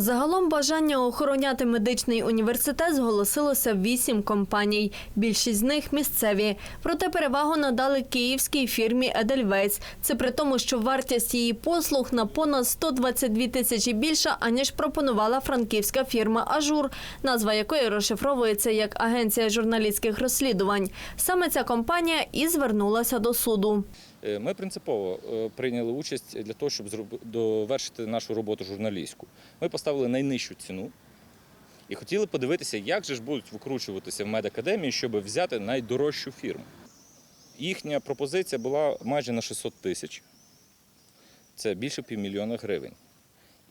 Загалом бажання охороняти медичний університет зголосилося вісім компаній. Більшість з них місцеві. Проте перевагу надали київській фірмі Едельвейс. Це при тому, що вартість її послуг на понад 122 тисячі більша, аніж пропонувала франківська фірма Ажур, назва якої розшифровується як Агенція журналістських розслідувань. Саме ця компанія і звернулася до суду. Е, Ми принципово е, прийняли участь для того, щоб довершити нашу роботу журналістську. Ми поставили найнижчу ціну і хотіли подивитися, як же ж будуть викручуватися в медакадемії, щоб взяти найдорожчу фірму. Їхня пропозиція була майже на 600 тисяч. Це більше півмільйона гривень.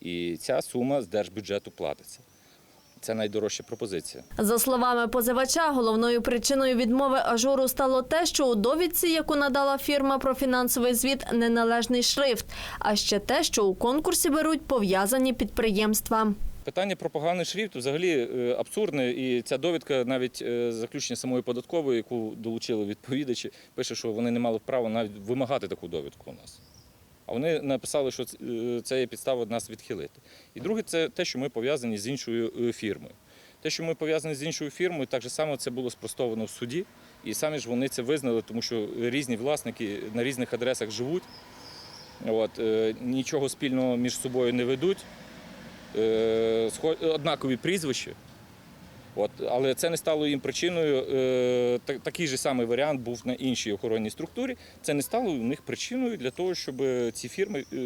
І ця сума з держбюджету платиться. Це найдорожча пропозиція. За словами позивача, головною причиною відмови ажуру стало те, що у довідці, яку надала фірма про фінансовий звіт, неналежний шрифт, а ще те, що у конкурсі беруть пов'язані підприємства. Питання про поганий шрифт взагалі е, абсурдне, і ця довідка, навіть е, заключення самої податкової, яку долучили відповідачі, пише, що вони не мали права навіть вимагати таку довідку у нас. А вони написали, що е, це є підстава нас відхилити. І друге, це те, що ми пов'язані з іншою е, фірмою. Те, що ми пов'язані з іншою фірмою, так же само це було спростовано в суді, і самі ж вони це визнали, тому що різні власники на різних адресах живуть, от, е, нічого спільного між собою не ведуть однакові прізвища. От, але це не стало їм причиною. Е, та- такий же самий варіант був на іншій охоронній структурі. Це не стало у них причиною для того, щоб ці фірми е,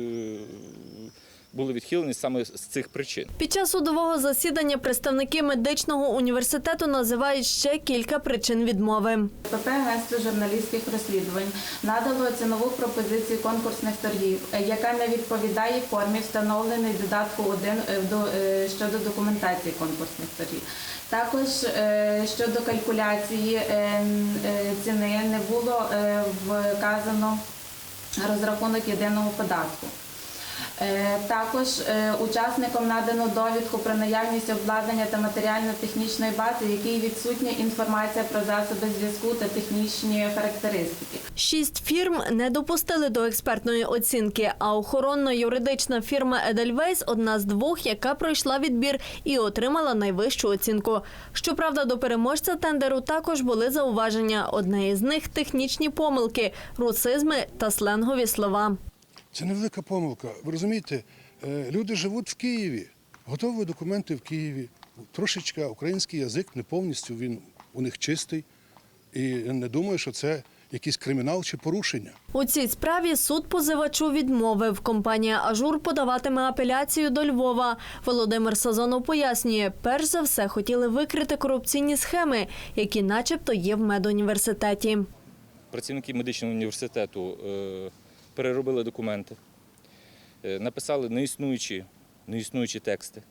були відхилені саме з цих причин. Під час судового засідання представники медичного університету називають ще кілька причин відмови. ПП Агентство журналістських розслідувань надало цінову пропозицію конкурсних торгів, е, яка не відповідає формі, встановленій додатку 1 до, е, щодо документації конкурсних торгів. Також е, щодо калькуляції е, е, ціни не було е, вказано розрахунок єдиного податку. Е, Також е, учасникам надано довідку про наявність обладнання та матеріально-технічної бази, якій відсутня інформація про засоби зв'язку та технічні характеристики. Шість фірм не допустили до експертної оцінки, а охоронно-юридична фірма Едельвейс одна з двох, яка пройшла відбір і отримала найвищу оцінку. Щоправда, до переможця тендеру також були зауваження. Одне із них технічні помилки, русизми та сленгові слова. Це невелика помилка. Ви розумієте, е, люди живуть в Києві, готові документи в Києві. Трошечка український язик не повністю він у них чистий. І не думаю, що це якийсь кримінал чи порушення. У цій справі суд позивачу відмовив. Компанія Ажур подаватиме апеляцію до Львова. Володимир Сазонов пояснює, перш за все хотіли викрити корупційні схеми, які, начебто, є в медуніверситеті. Працівники медичного університету е, переробили документи, е, написали неіснуючі, неіснуючі тексти.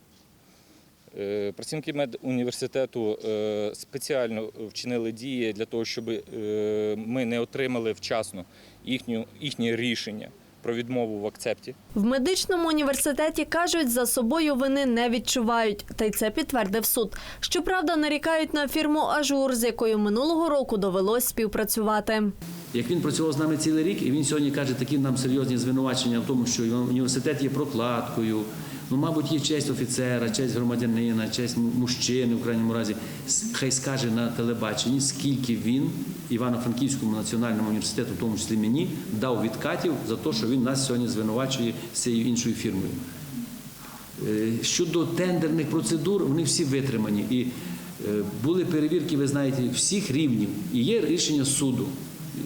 Е, Працівники медуніверситету е, спеціально вчинили дії для того, щоб ми не отримали вчасно їхню, їхнє рішення про відмову в акцепті. В медичному університеті кажуть, за собою вини не відчувають, та й це підтвердив суд. Щоправда, нарікають на фірму Ажур, з якою минулого року довелось співпрацювати. Як він працював з нами цілий рік, і він сьогодні каже такі нам серйозні звинувачення в тому, що університет є прокладкою. Ну, мабуть, є честь офіцера, честь громадянина, честь мужчини в крайньому разі. Хай скаже на телебаченні, скільки він Івано-Франківському національному університету, в тому числі мені, дав відкатів за те, що він нас сьогодні звинувачує з цією іншою фірмою. Е, Щодо тендерних процедур, вони всі витримані. І е, були перевірки, ви знаєте, всіх рівнів. І є рішення суду.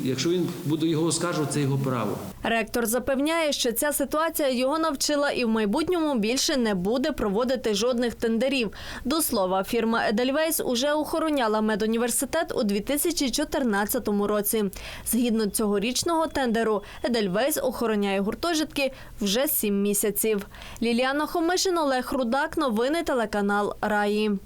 Якщо він буде його оскаржувати, це його право. Ректор запевняє, що ця ситуація його навчила і в майбутньому більше не буде проводити жодних тендерів. До слова, фірма Едельвейс уже охороняла медуніверситет у 2014 році. Згідно цьогорічного тендеру, Едельвейс охороняє гуртожитки вже сім місяців. Ліліана Хомишин, Олег Рудак. Новини телеканал Раї.